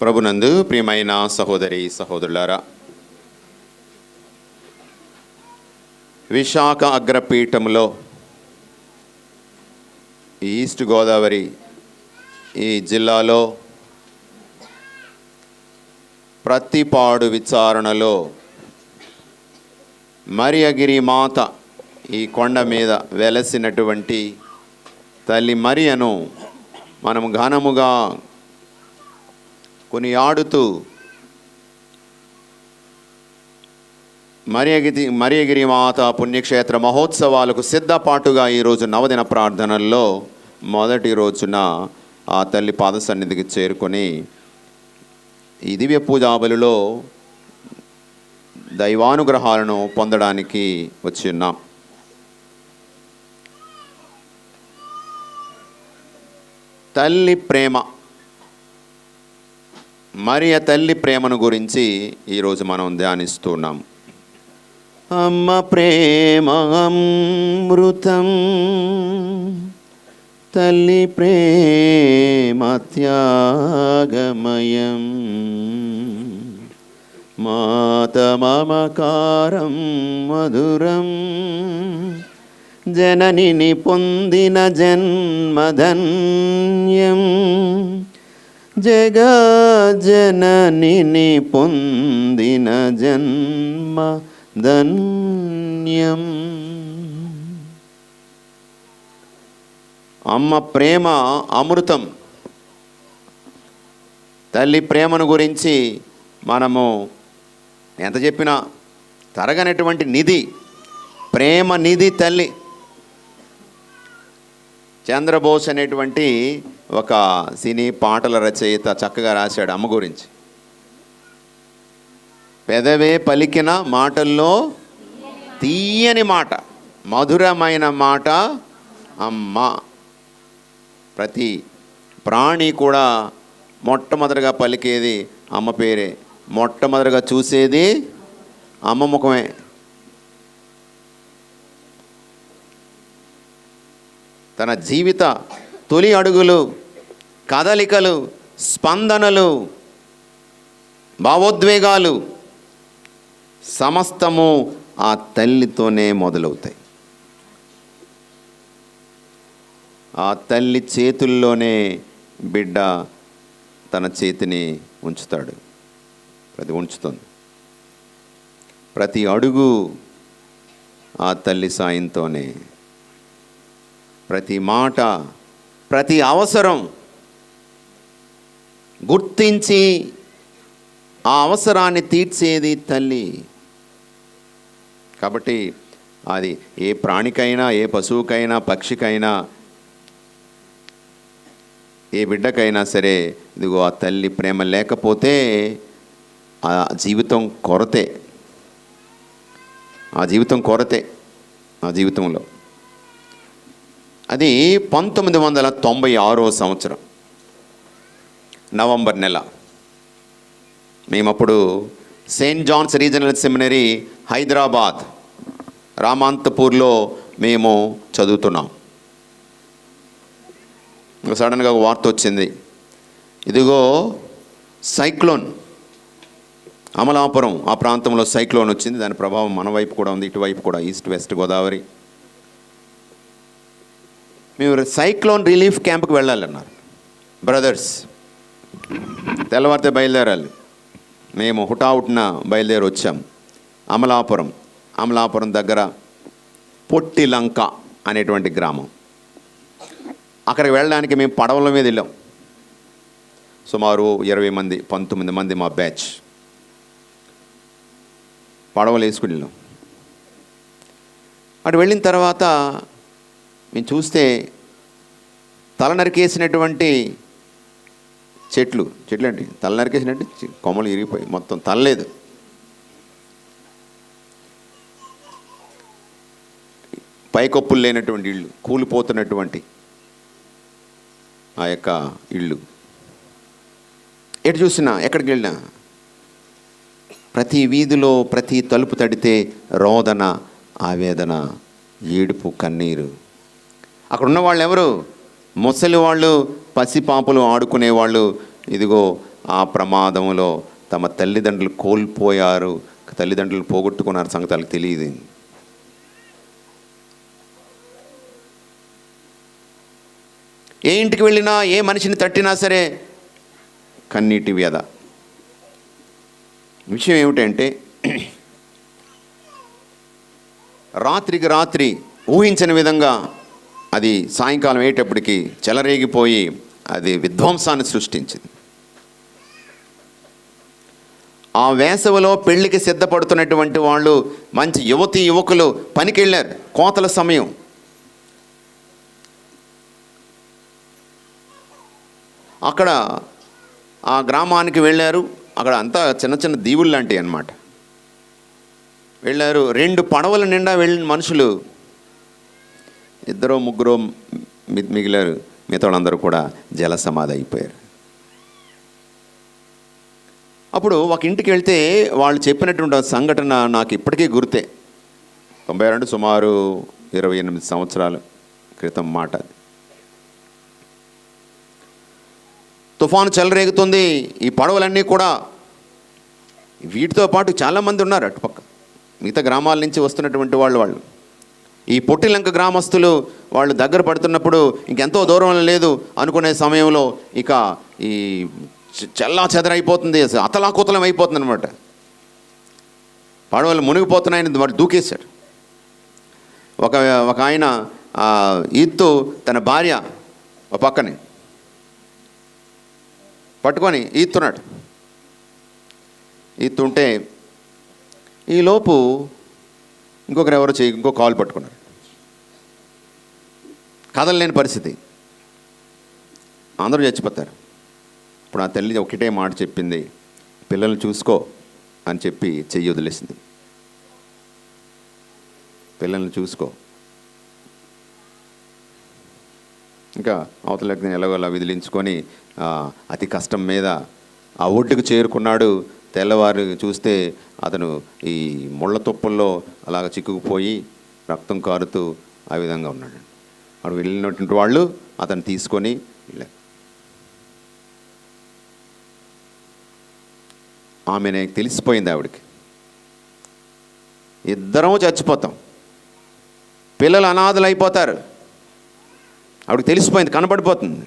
ప్రభునందు ప్రియమైన సహోదరి సహోదరులారా విశాఖ అగ్రపీఠంలో ఈస్ట్ గోదావరి ఈ జిల్లాలో ప్రతిపాడు విచారణలో మరియగిరి మాత ఈ కొండ మీద వెలసినటువంటి తల్లి మరియను మనం ఘనముగా కొనియాడుతూ మరియగిరి మరియగిరి మాత పుణ్యక్షేత్ర మహోత్సవాలకు సిద్ధపాటుగా ఈరోజు నవదిన ప్రార్థనల్లో మొదటి రోజున ఆ తల్లి పాద సన్నిధికి చేరుకొని ఈ దివ్య పూజాబలిలో దైవానుగ్రహాలను పొందడానికి వచ్చి ఉన్నాం. తల్లి ప్రేమ మరియ తల్లి ప్రేమను గురించి ఈరోజు మనం ధ్యానిస్తున్నాం అమ్మ ప్రేమ అమృతం తల్లి ప్రేమ త్యాగమయం. మాత మమకారం మధురం జననిని పొందిన జన్మధన్యం. జగజనని పొందిన జన్మ ధన్యం. అమ్మ ప్రేమ అమృతం. తల్లి ప్రేమను గురించి మనము ఎంత చెప్పినా తరగనటువంటి నిధి ప్రేమ నిధి తల్లి. చంద్రబోస్ అనేటువంటి ఒక సినీ పాటల రచయిత చక్కగా రాశాడు అమ్మ గురించి. పెదవే పలికిన మాటల్లో తీయని మాట మధురమైన మాట అమ్మ. ప్రతి ప్రాణి కూడా మొట్టమొదటిగా పలికేది అమ్మ పేరే. మొట్టమొదటిగా చూసేది అమ్మ ముఖమే. తన జీవిత తొలి అడుగులు కదలికలు స్పందనలు భావోద్వేగాలు సమస్తము ఆ తల్లితోనే మొదలవుతాయి. ఆ తల్లి చేతుల్లోనే బిడ్డ తన చేతిని ఉంచుతాడు ప్రతి ఉంచుతుంది. ప్రతి అడుగు ఆ తల్లి సాయంతోనే ప్రతి మాట ప్రతి అవసరం గుర్తించి ఆ అవసరాన్ని తీర్చేది తల్లి. కాబట్టి అది ఏ ప్రాణికైనా ఏ పశువుకైనా పక్షికైనా ఏ బిడ్డకైనా సరే ఇదిగో ఆ తల్లి ప్రేమ లేకపోతే ఆ జీవితం కొరతే. ఆ జీవితం కొరతే ఆ జీవితంలో. అది పంతొమ్మిది వందల తొంభై ఆరో సంవత్సరం నవంబర్ నెల. మేమప్పుడు saint John's regional seminary Hyderabad రామాంతపూర్లో మేము చదువుతున్నాం. సడన్గా ఒక వార్త వచ్చింది. ఇదిగో సైక్లోన్ అమలాపురం ఆ ప్రాంతంలో సైక్లోన్ వచ్చింది. దాని ప్రభావం మన వైపు కూడా ఉంది ఇటువైపు కూడా ఈస్ట్ వెస్ట్ గోదావరి. మేము సైక్లోన్ రిలీఫ్ క్యాంప్కి వెళ్ళాలన్నారు. బ్రదర్స్ తెల్లవారితే బయలుదేరాలి. మేము హుటాహుట్న బయలుదేరి వచ్చాం. అమలాపురం అమలాపురం దగ్గర పొట్టిలంక అనేటువంటి గ్రామం. అక్కడికి వెళ్ళడానికి మేము పడవల మీద వెళ్ళాం. సుమారు ఇరవై మంది పంతొమ్మిది మంది మా బ్యాచ్. పడవలు వేసుకుని వెళ్ళాం. అటు వెళ్ళిన తర్వాత మేము చూస్తే తల నరికేసినటువంటి చెట్లు చెట్లు అంటే తల నరికేసినట్టు కొమ్మలు ఇరిగిపోయి మొత్తం తలలేదు పైకప్పులు లేనటువంటి ఇళ్ళు కూలిపోతున్నటువంటి ఆ యొక్క ఇళ్ళు. ఎటు చూసినా ఎక్కడికి వెళ్ళినా ప్రతి వీధిలో ప్రతి తలుపు తడితే రోదన ఆవేదన ఏడుపు కన్నీరు. అక్కడ ఉన్న వాళ్ళు ఎవరు ముసలి వాళ్ళు పసిపాపలు ఆడుకునే వాళ్ళు. ఇదిగో ఆ ప్రమాదంలో తమ తల్లిదండ్రులు కోల్పోయారు. తల్లిదండ్రులు పోగొట్టుకున్నారు సంగతి వాళ్ళకి తెలియదు. ఏ ఇంటికి వెళ్ళినా ఏ మనిషిని తట్టినా సరే కన్నీటి వ్యధ. విషయం ఏమిటంటే రాత్రికి రాత్రి ఊహించని విధంగా అది సాయంకాలం అయ్యేటప్పటికి చెలరేగిపోయి అది విధ్వంసాన్ని సృష్టించింది. ఆ వేసవిలో పెళ్ళికి సిద్ధపడుతున్నటువంటి వాళ్ళు మంచి యువతి యువకులు పనికి వెళ్ళారు కోతల సమయం. అక్కడ ఆ గ్రామానికి వెళ్ళారు. అక్కడ అంతా చిన్న చిన్న దీవులు లాంటివి అనమాట వెళ్ళారు. రెండు పడవల నిండా వెళ్ళిన మనుషులు ఇద్దరు ముగ్గురు మి- మిగిలారు. మిగతా వాళ్ళందరూ కూడా జల సమాధి అయిపోయారు. అప్పుడు ఒక ఇంటికి వెళ్తే వాళ్ళు చెప్పినటువంటి సంఘటన నాకు ఇప్పటికీ గుర్తే. తొంభై రెండు సుమారు ఇరవై ఎనిమిది సంవత్సరాల క్రితం మాట అది. తుఫాను చెలరేగుతుంది ఈ పడవలన్నీ కూడా. వీటితో పాటు చాలామంది ఉన్నారు అటుపక్క. మిగతా గ్రామాల నుంచి వస్తున్నటువంటి వాళ్ళు వాళ్ళు. ఈ పొట్టిలంక గ్రామస్తులు వాళ్ళు దగ్గర పడుతున్నప్పుడు ఇంకెంతో దూరం లేదు అనుకునే సమయంలో ఇక ఈ చ- చల్లా చెదరైపోతుంది అతలాకుతలం అయిపోతుంది అనమాట పడవలు మునిగిపోతున్నాయని వాడు దూకేశాడు. ఒక ఒక ఆయన ఈత్తు తన భార్య ఒక పక్కనే పట్టుకొని ఈత్తున్నాడు. ఈత్తుంటే ఈలోపు ఇంకొకరు ఎవరో చేయి ఇంకో కాల్ పట్టుకున్నారు. కదలలేని పరిస్థితి. అందరూ చచ్చిపోతారు. ఇప్పుడు ఆ తల్లి ఒకటే మాట చెప్పింది పిల్లల్ని చూసుకో అని చెప్పి చెయ్యి వదిలేసింది. పిల్లల్ని చూసుకో. ఇంకా అవతలకి ఎలాగోలా విదిలించుకొని అతి కష్టం మీద ఆ ఒడ్డుకు చేరుకున్నాడు తెల్లవారు చూస్తే అతను ఈ ముళ్ళ తుప్పల్లో అలాగ చిక్కుకుపోయి రక్తం కారుతూ ఆ విధంగా ఉన్నాడు. అక్కడ వెళ్ళినటువంటి వాళ్ళు అతను తీసుకొని వెళ్ళారు. ఆమెనే తెలిసిపోయింది ఆవిడకి. ఇద్దరం చచ్చిపోతాం. పిల్లలు అనాథలు అయిపోతారు. ఆవిడకి తెలిసిపోయింది కనబడిపోతుంది.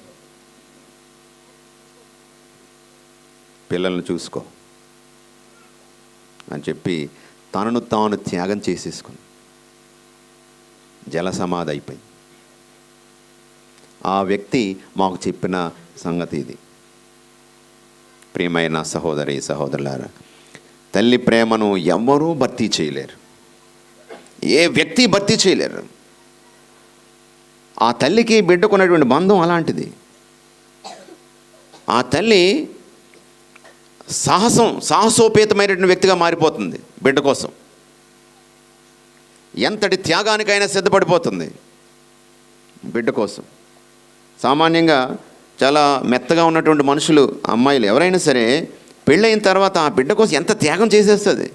పిల్లల్ని చూసుకో. అని చెప్పి తనను తాను త్యాగం చేసేసుకుంది. జల సమాధి అయిపోయింది. ఆ వ్యక్తి మాకు చెప్పిన సంగతి ఇది. ప్రియమైన సహోదరి సహోదరులారా తల్లి ప్రేమను ఎవ్వరూ భర్తీ చేయలేరు. ఏ వ్యక్తి భర్తీ చేయలేరు. ఆ తల్లికి బిడ్డకున్నటువంటి బంధం అలాంటిది. ఆ తల్లి సాహసం సాహసోపేతమైనటువంటి వ్యక్తిగా మారిపోతుంది బిడ్డ కోసం. ఎంతటి త్యాగానికైనా సిద్ధపడిపోతుంది బిడ్డ కోసం. సామాన్యంగా చాలా మెత్తగా ఉన్నటువంటి మనుషులు అమ్మాయిలు ఎవరైనా సరే పెళ్ళైన తర్వాత ఆ బిడ్డ కోసం ఎంత త్యాగం చేసేస్తుంది?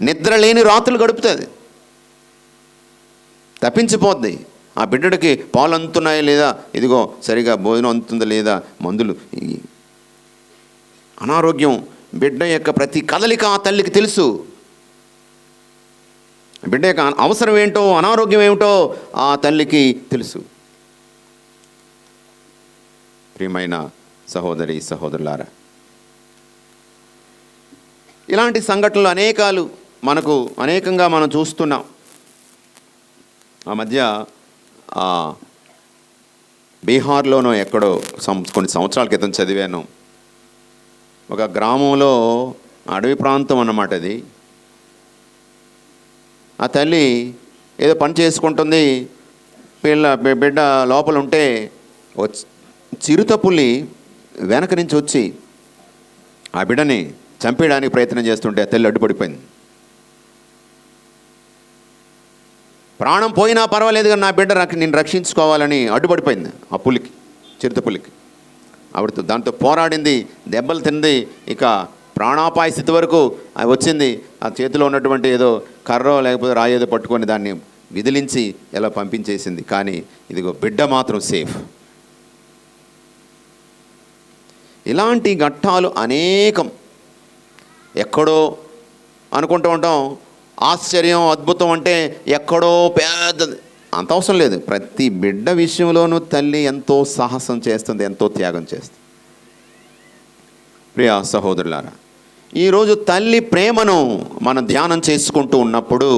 నిద్ర లేని రాత్రులు గడుపుతుంది. తప్పించిపోద్ది. ఆ బిడ్డడికి పాలు అందుతున్నాయా లేదా? ఇదిగో సరిగా భోజనం అందుతుందా లేదా? మందులు అనారోగ్యం బిడ్డ యొక్క ప్రతి కదలిక ఆ తల్లికి తెలుసు. బిడ్డ యొక్క అవసరం ఏంటో అనారోగ్యం ఏమిటో ఆ తల్లికి తెలుసు. ప్రియమైన సహోదరి సహోదరులారా ఇలాంటి సంఘటనలు అనేకాలు మనకు అనేకంగా మనం చూస్తున్నాం. ఆ మధ్య ఆ, బీహార్లోనో ఎక్కడో సం కొన్ని సంవత్సరాల క్రితం చదివాను. ఒక గ్రామంలో అడవి ప్రాంతం అన్నమాట అది. ఆ తల్లి ఏదో పని చేసుకుంటుంది. పిల్ల బిడ్డ లోపల ఉంటే చిరుత పులి వెనక నుంచి వచ్చి ఆ బిడ్డని చంపేయడానికి ప్రయత్నం చేస్తుంటే ఆ తల్లి అడ్డుపడిపోయింది. ప్రాణం పోయినా పర్వాలేదు కానీ నా బిడ్డ రక్ష నేను రక్షించుకోవాలని అడ్డుపడిపోయింది ఆ పులికి చిరుత పులికి. ఆవిడతో దాంతో పోరాడింది దెబ్బలు తింది ఇక ప్రాణాపాయ స్థితి వరకు అది వచ్చింది. ఆ చేతిలో ఉన్నటువంటి ఏదో కర్రో లేకపోతే రాయేదో పట్టుకొని దాన్ని విదిలించి ఎలా పంపించేసింది. కానీ ఇదిగో బిడ్డ మాత్రం సేఫ్. ఇలాంటి ఘట్టాలు అనేకం. ఎక్కడో అనుకుంటూ ఉంటాం ఆశ్చర్యం అద్భుతం అంటే ఎక్కడో పెద్దది. అంత అవసరం లేదు. ప్రతి బిడ్డ విషయంలోనూ తల్లి ఎంతో సాహసం చేస్తుంది ఎంతో త్యాగం చేస్తుంది. ప్రియా సహోదరులారా ఈరోజు తల్లి ప్రేమను మనం ధ్యానం చేసుకుంటూ ఉన్నప్పుడు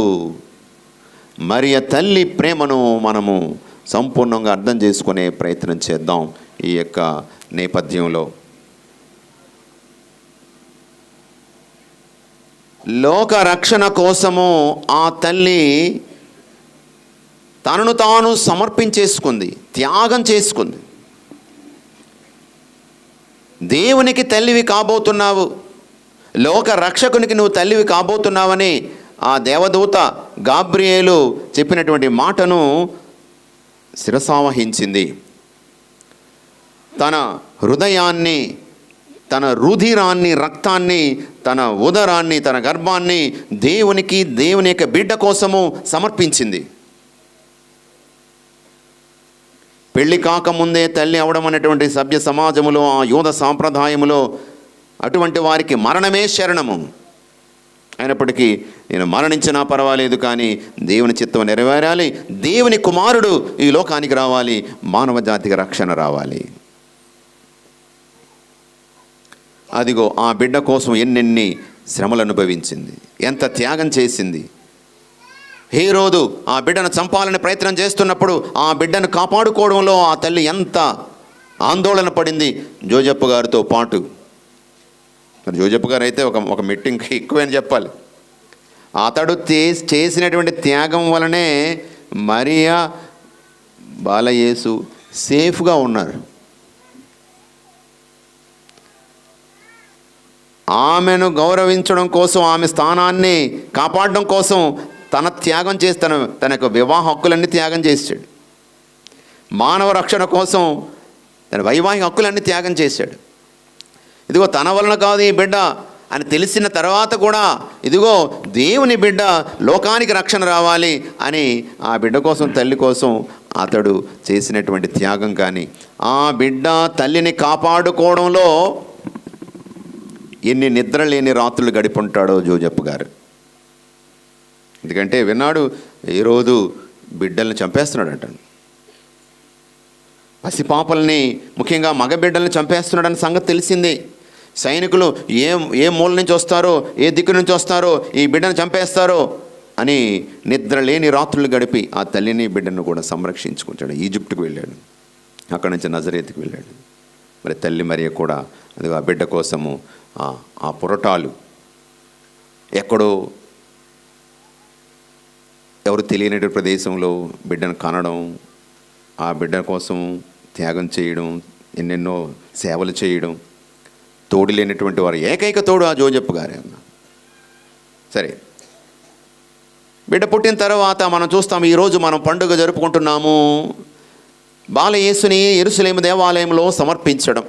మరి తల్లి ప్రేమను మనము సంపూర్ణంగా అర్థం చేసుకునే ప్రయత్నం చేద్దాం ఈ యొక్క నేపథ్యంలో. లోక రక్షణ కోసము ఆ తల్లి తనను తాను సమర్పించేసుకుంది త్యాగం చేసుకుంది. దేవునికి తల్లివి కాబోతున్నావు లోక రక్షకునికి నువ్వు తల్లివి కాబోతున్నావని ఆ దేవదూత గాబ్రియేలు చెప్పినటువంటి మాటను శిరసావహించింది. తన హృదయాన్ని తన రుధిరాన్ని రక్తాన్ని తన ఉదరాన్ని తన గర్భాన్ని దేవునికి దేవుని యొక్క బిడ్డ కోసము సమర్పించింది. పెళ్ళి కాకముందే తల్లి అవడం అనేటువంటి సభ్య సమాజములో ఆ యూధ సాంప్రదాయములో అటువంటి వారికి మరణమే శరణము. అయినప్పటికీ నేను మరణించినా పర్వాలేదు కానీ దేవుని చిత్తం నెరవేరాలి. దేవుని కుమారుడు ఈ లోకానికి రావాలి. మానవ జాతికి రక్షణ రావాలి. అదిగో ఆ బిడ్డ కోసం ఎన్నెన్ని శ్రమలు అనుభవించింది. ఎంత త్యాగం చేసింది. హీరోదు ఆ బిడ్డను చంపాలని ప్రయత్నం చేస్తున్నప్పుడు ఆ బిడ్డను కాపాడుకోవడంలో ఆ తల్లి ఎంత ఆందోళన పడింది జోజప్ప గారితో పాటు. మరి జోజప్ప గారు అయితే ఒక ఒక మీటింగ్ ఎక్కువని అని చెప్పాలి. అతడు చేసినటువంటి త్యాగం వలనే మరియా బాలయేసు సేఫ్గా ఉన్నారు. ఆమెను గౌరవించడం కోసం ఆమె స్థానాన్ని కాపాడడం కోసం త్యాగం చేసి తన తన యొక్క వివాహ హక్కులన్నీ త్యాగం చేశాడు. మానవ రక్షణ కోసం తన వైవాహిక హక్కులన్నీ త్యాగం చేశాడు. ఇదిగో తన వలన కాదు ఈ బిడ్డ అని తెలిసిన తర్వాత కూడా ఇదిగో దేవుని బిడ్డ లోకానికి రక్షణ రావాలి అని ఆ బిడ్డ కోసం తల్లి కోసం అతడు చేసినటువంటి త్యాగం కానీ ఆ బిడ్డ తల్లిని కాపాడుకోవడంలో ఎన్ని నిద్ర లేని రాత్రులు గడిపుంటాడో జోజప్ప గారు. ఎందుకంటే విన్నాడు ఈరోజు బిడ్డల్ని చంపేస్తున్నాడట పసిపాపల్ని ముఖ్యంగా మగ బిడ్డల్ని చంపేస్తున్నాడని సంగతి తెలిసింది. సైనికులు ఏ ఏ మూల నుంచి వస్తారో ఏ దిక్కు నుంచి వస్తారో ఈ బిడ్డను చంపేస్తారో అని నిద్ర లేని రాత్రులు గడిపి ఆ తల్లిని బిడ్డను కూడా సంరక్షించుకుంటాడు. ఈజిప్టుకు వెళ్ళాడు. అక్కడి నుంచి నజరేతికి వెళ్ళాడు. మరి తల్లి మరియ కూడా అది ఆ బిడ్డ కోసము ఆ- ఆ పురటాలు ఎక్కడో ఎవరు తెలియని ప్రదేశంలో బిడ్డను కనడం ఆ బిడ్డ కోసం త్యాగం చేయడం ఎన్నెన్నో సేవలు చేయడం తోడు లేనటువంటి వారు ఏకైక తోడు ఆ జోజప్ప గారే అన్న. సరే. బిడ్డ పుట్టిన తర్వాత మనం చూస్తాం ఈరోజు మనం పండుగ జరుపుకుంటున్నాము. బాలయేసుని ఎరుసలేము దేవాలయంలో సమర్పించడం.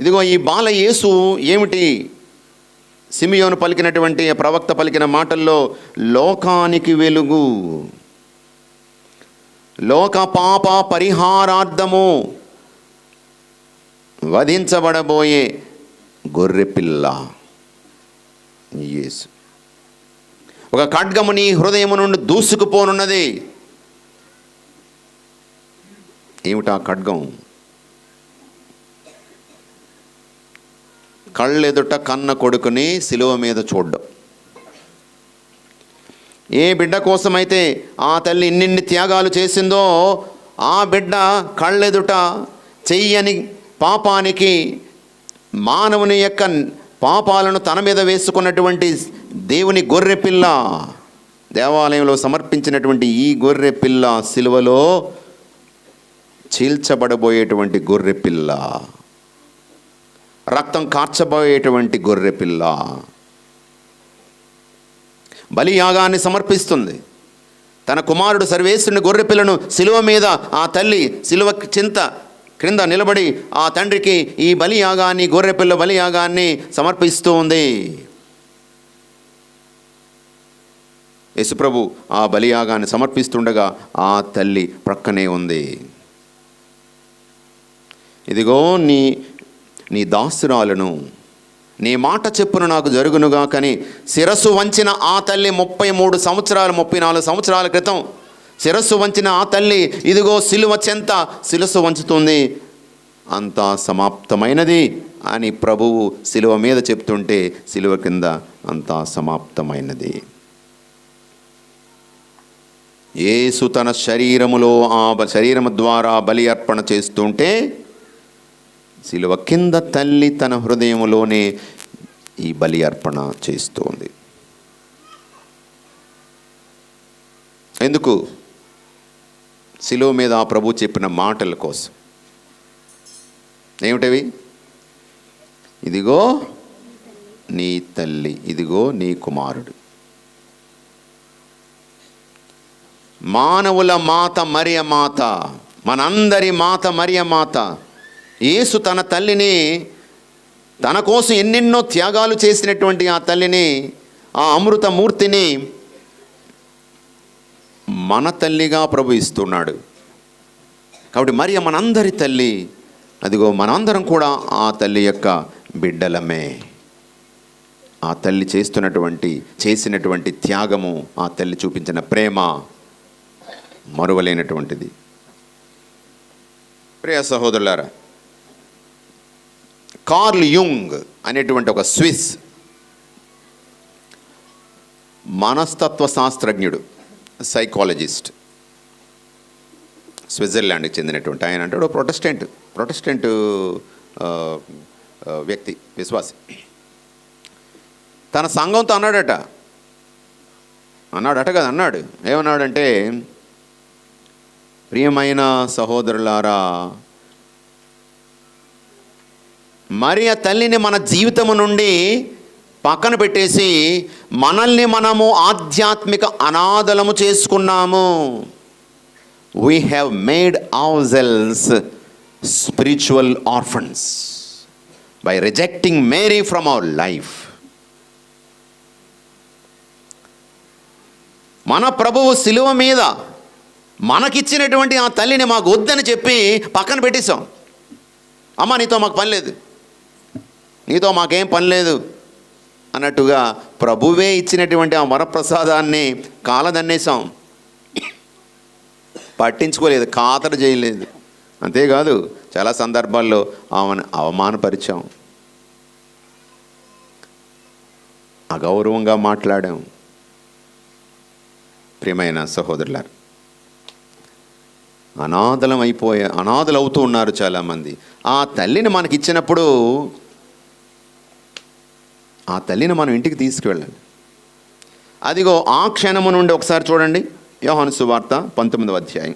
ఇదిగో ఈ బాలయేసు ఏమిటి? సిమియోను పలికినటువంటి ప్రవక్త పలికిన మాటల్లో లోకానికి వెలుగు. లోక పాప పరిహారార్థము వధించబడబోయే గొర్రెపిల్ల యేసు. ఒక ఖడ్గము నీ హృదయము నుండి దూసుకుపోనున్నది. ఏమిటా ఖడ్గం? కళ్ళెదుట కన్న కొడుకుని సిలువ మీద చూడ్డం. ఏ బిడ్డ కోసమైతే ఆ తల్లి ఇన్నిన్ని త్యాగాలు చేసిందో ఆ బిడ్డ కళ్ళెదుట చెయ్యని పాపానికి మానవుని యొక్క పాపాలను తన మీద వేసుకున్నటువంటి దేవుని గొర్రె పిల్ల దేవాలయంలో సమర్పించినటువంటి ఈ గొర్రె పిల్ల సిలువలో చీల్చబడబోయేటువంటి గొర్రె పిల్ల రక్తం కార్చబోయేటువంటి గొర్రె పిల్ల. బలియాగాన్ని సమర్పిస్తుంది. తన కుమారుడు సర్వేశ్వరుని గొర్రె పిల్లను శిలువ మీద ఆ తల్లి శిలువ చింత క్రింద నిలబడి ఆ తండ్రికి ఈ బలియాగాన్ని గొర్రెపిల్ల బలియాగాన్ని సమర్పిస్తూ ఉంది. యశుప్రభు ఆ బలియాగాన్ని సమర్పిస్తుండగా ఆ తల్లి ప్రక్కనే ఉంది. ఇదిగో నీ నీ దాసురాలను. నీ మాట చెప్పును నాకు జరుగునుగా కానీ శిరస్సు వంచిన ఆ తల్లి ముప్పై మూడు సంవత్సరాలు ముప్పై నాలుగు సంవత్సరాల క్రితం శిరస్సు వంచిన ఆ తల్లి ఇదిగో సిలువ చెంత శిరస్సు వంచుతుంది. అంతా సమాప్తమైనది అని ప్రభువు సిలువ మీద చెప్తుంటే సిలువ కింద అంతా సమాప్తమైనది. యేసు తన శరీరములో ఆ శరీరము ద్వారా బలి అర్పణ చేస్తుంటే శిలువ కింద తల్లి తన హృదయంలోనే ఈ బలి అర్పణ చేస్తోంది. ఎందుకు? శిలువ మీద ఆ ప్రభు చెప్పిన మాటల కోసం. ఏమిటవి? ఇదిగో నీ తల్లి ఇదిగో నీ కుమారుడు. మానవుల మాత మరియ మాత మనందరి మాత మరియ మాత యేసు తన తల్లిని తన కోసం ఎన్నెన్నో త్యాగాలు చేసినటువంటి ఆ తల్లిని ఆ అమృత మూర్తిని మన తల్లిగా ప్రభు ఇస్తున్నాడు. కాబట్టి మరి మనందరి తల్లి అదిగో మనందరం కూడా ఆ తల్లి యొక్క బిడ్డలమే. ఆ తల్లి చేస్తున్నటువంటి చేసినటువంటి త్యాగము ఆ తల్లి చూపించిన ప్రేమ మరువలేనటువంటిది. ప్రియ సహోదరులారా కార్ల్ యుంగ్ అనేటువంటి ఒక స్విస్ మనస్తత్వ శాస్త్రజ్ఞుడు సైకాలజిస్ట్ స్విట్జర్లాండ్కి చెందినటువంటి. ఆయన అంటే ఒక ప్రొటెస్టెంట్ ప్రొటెస్టెంట్ వ్యక్తి విశ్వాసి. తన సంఘంతో అన్నాడట. అన్నాడట కదా అన్నాడు. ఏమన్నాడంటే ప్రియమైన సహోదరులారా మరి ఆ తల్లిని మన జీవితము నుండి పక్కన పెట్టేసి మనల్ని మనము ఆధ్యాత్మిక అనాథలము చేసుకున్నాము. We have made our spiritual orphans by rejecting Mary from our life మన ప్రభువు శిలువ మీద మనకిచ్చినటువంటి ఆ తల్లిని మాకు వద్దని చెప్పి పక్కన పెట్టేశాం. అమ్మ నీతో మాకు పని లేదు. నీతో మాకేం పని లేదు అన్నట్టుగా ప్రభువే ఇచ్చినటువంటి ఆ వరప్రసాదాన్ని కాలదన్నేసాం పట్టించుకోలేదు ఖాతరు చేయలేదు. అంతేకాదు చాలా సందర్భాల్లో ఆమెను అవమానపరిచాం. అగౌరవంగా మాట్లాడాం. ప్రియమైన సహోదరులారు అనాథలం అయిపోయే అనాథలు అవుతూ ఉన్నారు చాలామంది. ఆ తల్లిని మనకి ఇచ్చినప్పుడు ఆ తల్లిని మనం ఇంటికి తీసుకువెళ్ళాలి అదిగో ఆ క్షణము నుండి ఒకసారి చూడండి. యోహాను సువార్త పంతొమ్మిదవ అధ్యాయం.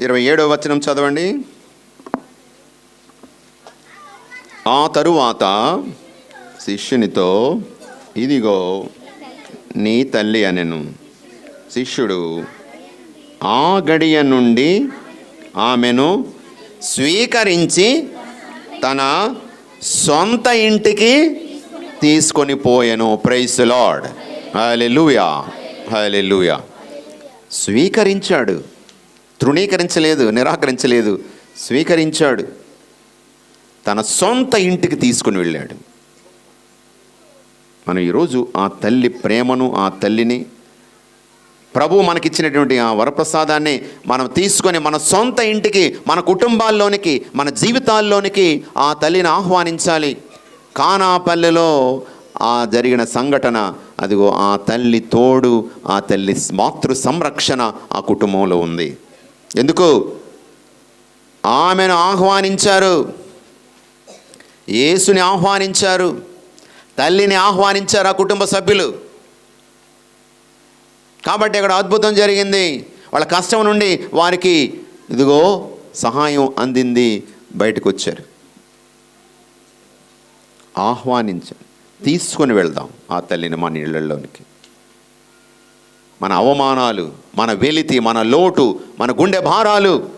ఇరవై ఏడవ వచనం చదవండి. ఆ తరువాత శిష్యునితో ఇదిగో నీ తల్లి అనెను. శిష్యుడు ఆ గడియ నుండి ఆమెను స్వీకరించి తన సొంత ఇంటికి తీసుకొని పోయెను. ప్రైస్ లాడ్ హల్లెలూయా హల్లెలూయా స్వీకరించాడు. తృణీకరించలేదు నిరాకరించలేదు. స్వీకరించాడు. తన సొంత ఇంటికి తీసుకుని వెళ్ళాడు. మనం ఈరోజు ఆ తల్లి ప్రేమను ఆ తల్లిని ప్రభు మనకిచ్చినటువంటి ఆ వరప్రసాదాన్ని మనం తీసుకొని మన సొంత ఇంటికి మన కుటుంబాల్లోనికి మన జీవితాల్లోనికి ఆ తల్లిని ఆహ్వానించాలి. కానాపల్లెలో ఆ జరిగిన సంఘటన అదిగో ఆ తల్లి తోడు ఆ తల్లి మాతృ సంరక్షణ ఆ కుటుంబంలో ఉంది. ఎందుకు? ఆమెను ఆహ్వానించారు. యేసుని ఆహ్వానించారు. తల్లిని ఆహ్వానించారు ఆ కుటుంబ సభ్యులు. కాబట్టి అక్కడ అద్భుతం జరిగింది. వాళ్ళ కష్టం నుండి వారికి ఇదిగో సహాయం అందింది బయటకు వచ్చారు ఆహ్వానించారు. తీసుకొని వెళ్దాం ఆ తల్లిని మన ఇళ్ళలోనికి మన అవమానాలు మన వెలితి మన లోటు మన గుండె భారాలు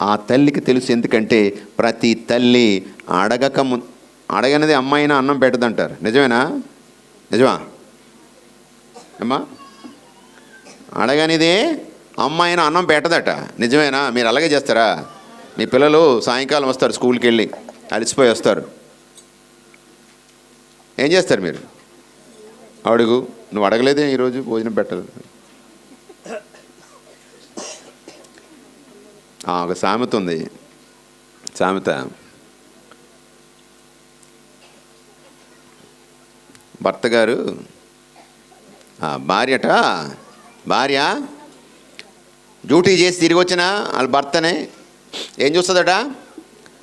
ఆ తల్లికి తెలుసు. ఎందుకంటే ప్రతి తల్లి అడగక ము అడగనిది అమ్మాయినా అన్నం పెట్టదంటారు. నిజమేనా? నిజమా? అమ్మా? అడగనిదే అమ్మాయిన అన్నం పెట్టదట. నిజమేనా? మీరు అలాగే చేస్తారా? మీ పిల్లలు సాయంకాలం వస్తారు స్కూల్కి వెళ్ళి అలిసిపోయి వస్తారు. ఏం చేస్తారు మీరు? అడుగు. నువ్వు అడగలేదే ఈరోజు భోజనం పెట్టదు. ఒక సామెత ఉంది. సామెత. భర్త గారు భార్యట భార్య డ్యూటీ చేసి తిరిగి వచ్చిన వాళ్ళ భర్తనే ఏం చూస్తుందట?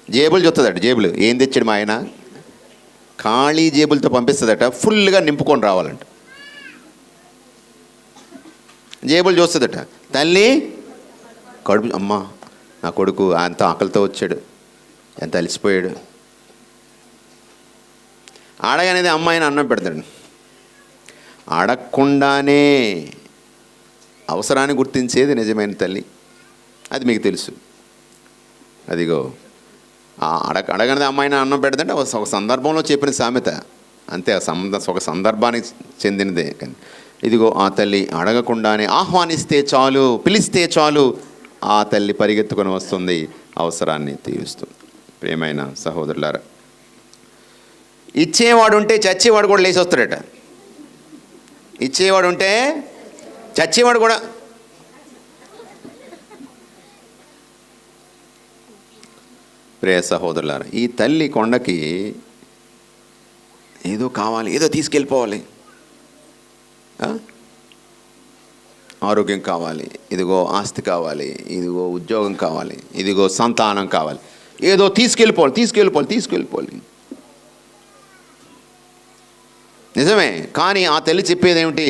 జేబులు చూస్తుందట జేబులు. ఏం తెచ్చాడు మా ఆయన? ఖాళీ జేబులతో పంపిస్తుందట ఫుల్గా నింపుకొని రావాలంట. జేబులు చూస్తుందట. తల్లి కడుపు అమ్మ నా కొడుకు అంత ఆకలితో వచ్చాడు. ఎంత అలసిపోయాడు. ఆడగానేది అమ్మాయిని అన్నం పెడతాడు. అడగకుండానే అవసరాన్ని గుర్తించేది నిజమైన తల్లి. అది మీకు తెలుసు. అదిగో అడగ అడగనిది అమ్మాయిని అన్నం పెడదంటే ఒక సందర్భంలో చెప్పిన సామెత. అంతే ఆ ఒక సందర్భానికి చెందినదే కానీ. ఇదిగో ఆ తల్లి అడగకుండానే ఆహ్వానిస్తే చాలు పిలిస్తే చాలు ఆ తల్లి పరిగెత్తుకొని వస్తుంది అవసరాన్ని తీరుస్తుంది. ప్రేమైన సహోదరులారా ఇచ్చేవాడు ఉంటే చచ్చేవాడు కూడా లేచి వస్తాడట. ఇచ్చేవాడు ఉంటే చచ్చేవాడు కూడా. ప్రియ సహోదరులారా ఈ తల్లి కొండకి ఏదో కావాలి ఏదో తీసుకెళ్ళిపోవాలి. ఆరోగ్యం కావాలి ఇదిగో ఆస్తి కావాలి ఇదిగో ఉద్యోగం కావాలి ఇదిగో సంతానం కావాలి. ఏదో తీసుకెళ్ళిపోవాలి తీసుకెళ్ళిపోవాలి తీసుకెళ్ళిపోవాలి. నిజమే కానీ ఆ తల్లి చెప్పేది ఏమిటి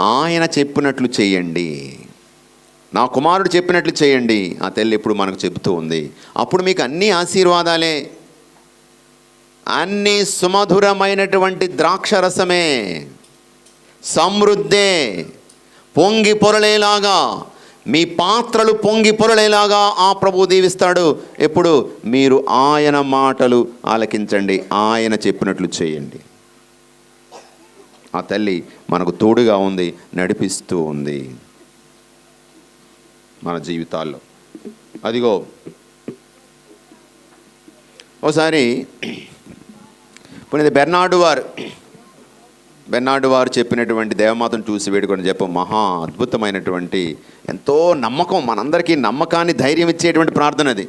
ఆయన చెప్పినట్లు చేయండి. నా కుమారుడు చెప్పినట్లు చేయండి. ఆ తల్లి ఇప్పుడు మనకు చెబుతూ ఉంది. అప్పుడు మీకు అన్ని ఆశీర్వాదాలే. అన్ని సుమధురమైనటువంటి ద్రాక్షరసమే. సమృద్ధే. పొంగి పొరలేలాగా. మీ పాత్రలు పొంగి పొరలేలాగా ఆ ప్రభు దీవిస్తాడు. ఎప్పుడు? మీరు ఆయన మాటలు ఆలకించండి. ఆయన చెప్పినట్లు చేయండి. ఆ తల్లి మనకు తోడుగా ఉంది నడిపిస్తూ ఉంది మన జీవితాల్లో. అదిగో. ఒకసారి పునీత బెర్నాడు వారు బెర్నాడు వారు చెప్పినటువంటి దేవమాతను చూసి వేడుకొని చెప్ప మహా అద్భుతమైనటువంటి ఎంతో నమ్మకం మనందరికీ నమ్మకాన్ని ధైర్యం ఇచ్చేటువంటి ప్రార్థన అది.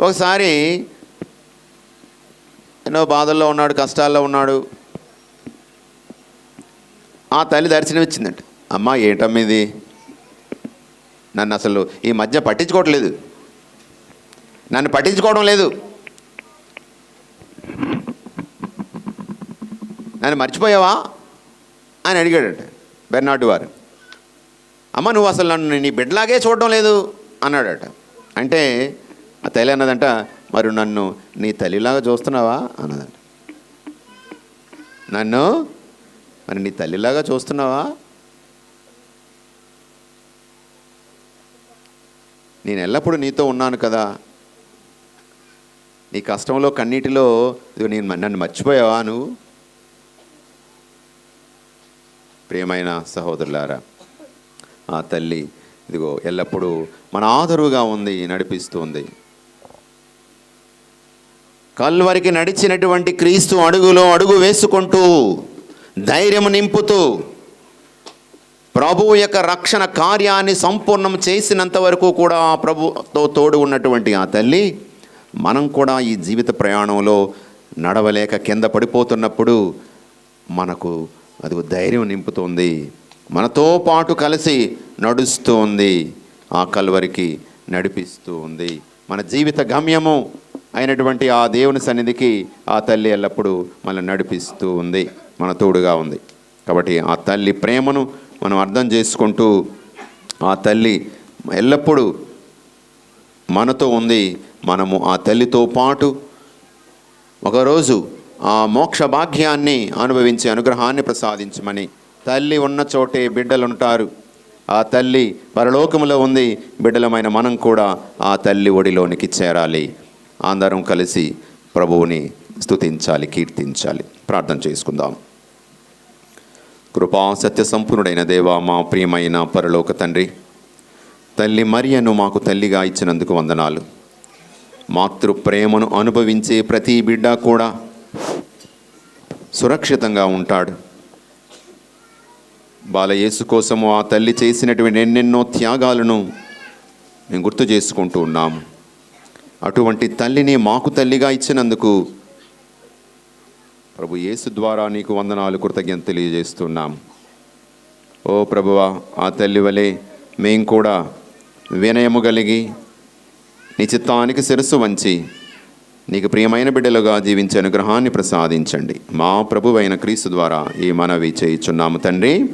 ఒకసారి ఎన్నో బాధల్లో ఉన్నాడు కష్టాల్లో ఉన్నాడు ఆ తల్లి దర్శనం ఇచ్చిందంట. అమ్మ ఏటమ్మిది ఇది? నన్ను అసలు ఈ మధ్య పట్టించుకోవట్లేదు. నన్ను పట్టించుకోవడం లేదు. నన్ను మర్చిపోయావా? అని అడిగాడట బెర్నాడు వారు. అమ్మ నువ్వు అసలు నన్ను నీ బిడ్డలాగే చూడడం లేదు. అన్నాడట. అంటే ఆ తల్లి అన్నదంట మరి నన్ను నీ తల్లిలాగా చూస్తున్నావా? అన్నదంట. నన్ను మరి నీ తల్లిలాగా చూస్తున్నావా? నేను ఎల్లప్పుడూ నీతో ఉన్నాను కదా. నీ కష్టంలో కన్నీటిలో ఇదిగో నేను నన్ను మర్చిపోయావా నువ్వు? ప్రియమైన సహోదరులారా ఆ తల్లి ఇదిగో ఎల్లప్పుడూ మన ఆదరువుగా ఉంది నడిపిస్తుంది కల్వరికి నడిచినటువంటి క్రీస్తు అడుగులో అడుగు వేసుకుంటూ ధైర్యం నింపుతూ ప్రభువు యొక్క రక్షణ కార్యాన్ని సంపూర్ణం చేసినంత వరకు కూడా ఆ ప్రభుతో తోడు ఉన్నటువంటి ఆ తల్లి మనం కూడా ఈ జీవిత ప్రయాణంలో నడవలేక కింద పడిపోతున్నప్పుడు మనకు అది ధైర్యం నింపుతుంది. మనతో పాటు కలిసి నడుస్తూ ఉంది ఆ కల్వరికి నడిపిస్తూ ఉంది మన జీవిత గమ్యము అయినటువంటి ఆ దేవుని సన్నిధికి ఆ తల్లి ఎల్లప్పుడూ మనల్ని నడిపిస్తూ ఉంది మన తోడుగా ఉంది. కాబట్టి ఆ తల్లి ప్రేమను మనం అర్థం చేసుకుంటూ ఆ తల్లి ఎల్లప్పుడూ మనతో ఉంది. మనము ఆ తల్లితో పాటు ఒకరోజు ఆ మోక్ష భాగ్యాన్ని అనుభవించే అనుగ్రహాన్ని ప్రసాదించమని తల్లి ఉన్న చోటే బిడ్డలుంటారు. ఆ తల్లి పరలోకములో ఉంది. బిడ్డలమైన మనం కూడా ఆ తల్లి ఒడిలోనికి చేరాలి. అందరం కలిసి ప్రభువుని స్తుతించాలి కీర్తించాలి. ప్రార్థన చేసుకుందాం. కృపా సత్య సంపూర్ణుడైన దేవా మా ప్రియమైన పరలోక తండ్రి తల్లి మరియను మాకు తల్లిగా ఇచ్చినందుకు వందనాలు. మాతృ ప్రేమను అనుభవించే ప్రతి బిడ్డ కూడా సురక్షితంగా ఉంటాడు. బాలయేసు కోసము ఆ తల్లి చేసినటువంటి ఎన్నెన్నో త్యాగాలను మేము గుర్తు చేసుకుంటూ ఉన్నాము. అటువంటి తల్లిని మాకు తల్లిగా ఇచ్చినందుకు ప్రభు యేసు ద్వారా నీకు వందనాలు కృతజ్ఞత తెలియజేస్తున్నాం. ఓ ప్రభువా ఆ తల్లి వలె కూడా వినయము కలిగి నీ చిత్తానికి శిరస్సు వంచి నీకు ప్రియమైన బిడ్డలుగా జీవించే అనుగ్రహాన్ని ప్రసాదించండి. మా ప్రభువైన క్రీస్తు ద్వారా ఈ మనవి చేయుచున్నాము తండ్రి.